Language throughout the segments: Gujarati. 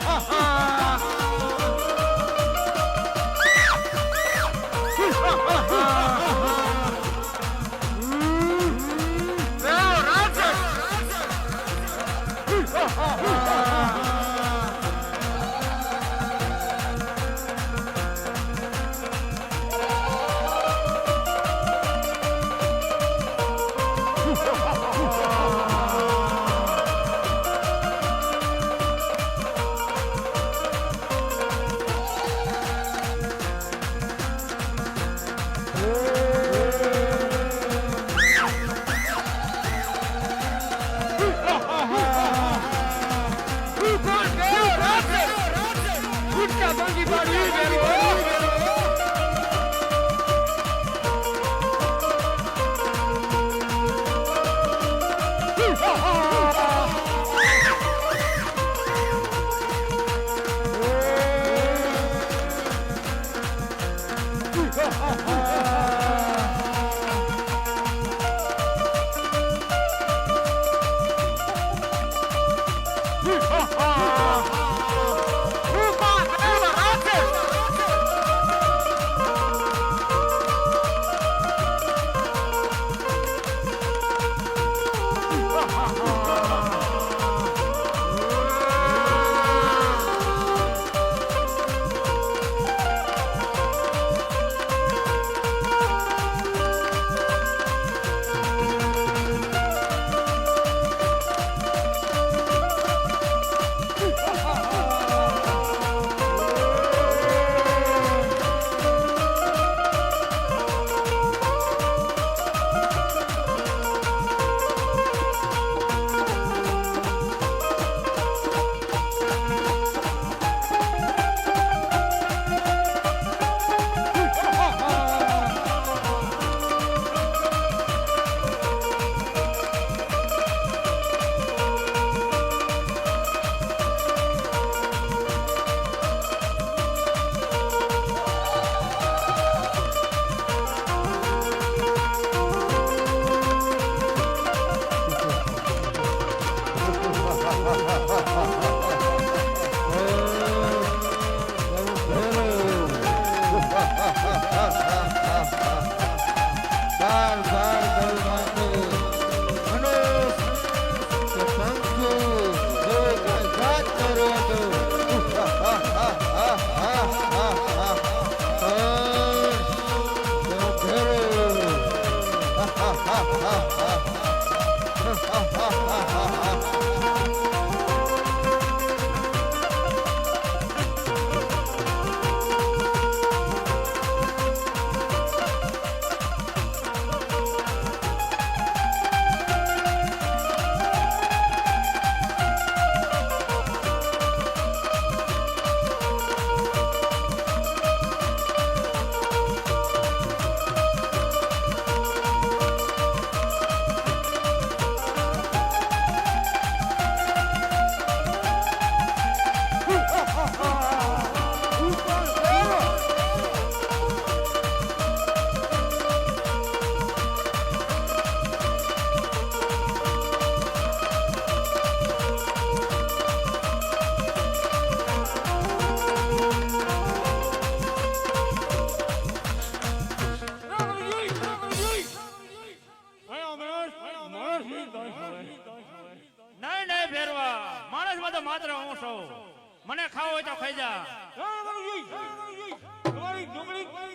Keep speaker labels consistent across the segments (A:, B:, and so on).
A: ha, ha, ha. ha ha ha ha ha ha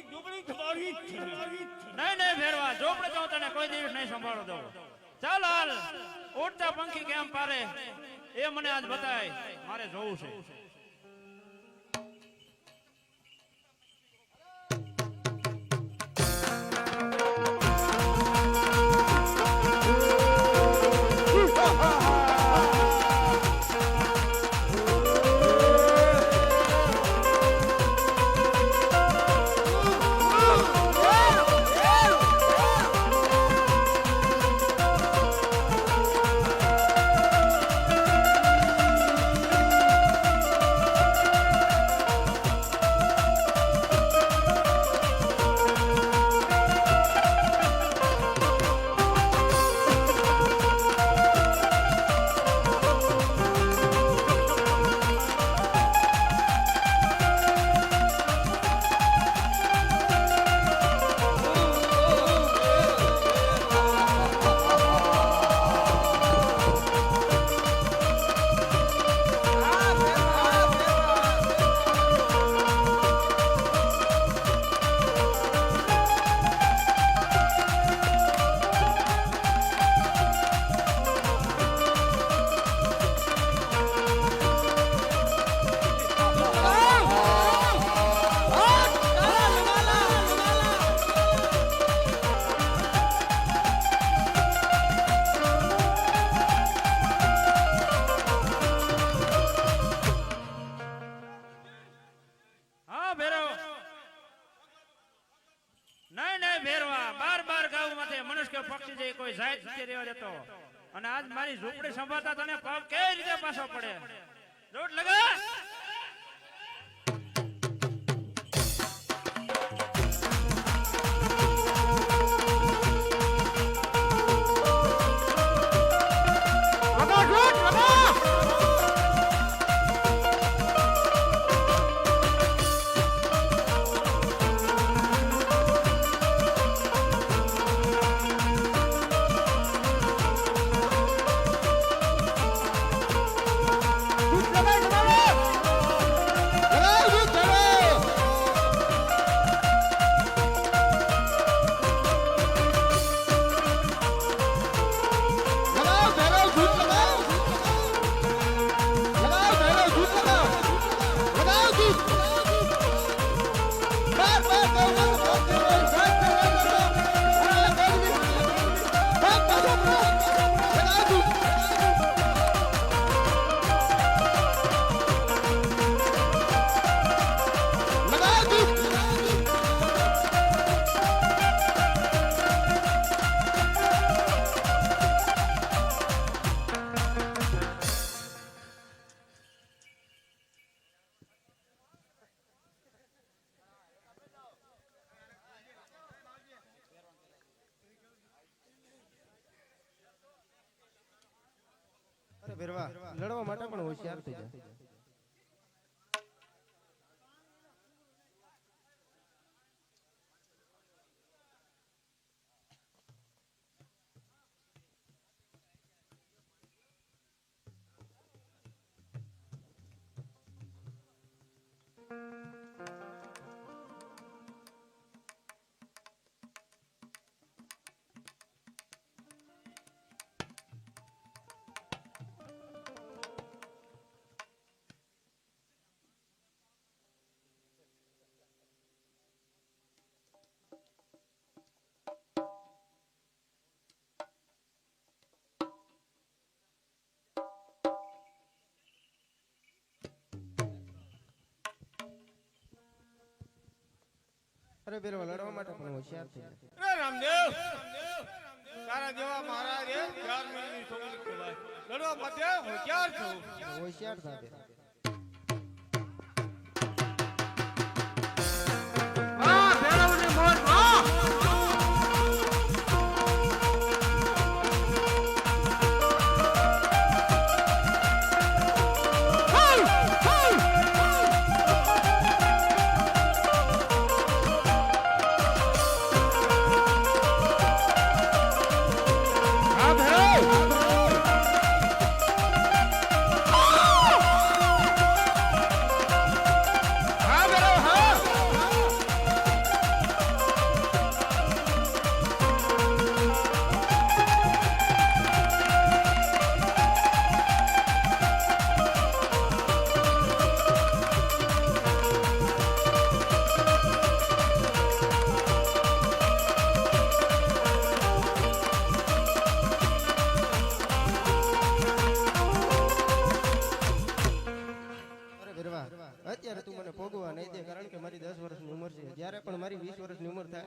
A: તો
B: ખાઈ જા નહીં નહીં, ફેરવા. ઝોપડે તો તને કોઈ દિવસ નહીં સંભાળો દો ચાલ, હાલ. ઉડતા પંખી કેમ પારે એ મને આજ બતાય. મારે જોવું છે. કોઈ જાય નથી રહેવા દેતો. અને આજ મારી ઝૂંપડી સંભાળતા તને પગ કેવી રીતે પાછો પડે? જોટ લગા
C: ભેરવા લડવા માટે પણ હોશિયાર થઈ જા અરે પેલો લડવા માટે પણ હોશિયાર થઈ
D: અરે રામદેવ! તારા જેવા મહારાજ ચાર મહિનાની છોકરી લડવા માટે હોશિયાર છું.
C: હોશિયાર થા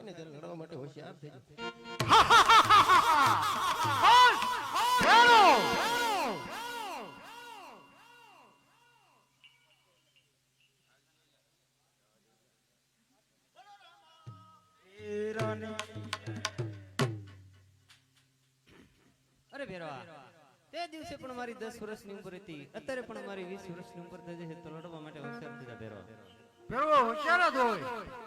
C: થાય ને ત્યારે લડવા માટે હોશિયાર થઈ
E: અરે ભેરવા, તે દિવસે પણ મારી દસ વર્ષની ઉંમર હતી. અત્યારે પણ મારી વીસ વર્ષની ઉંમર થઈ જશે, તો લડવા માટે હોશિયાર જા ભેરવા.
A: ભેરવો હોશિયાર જ હોય.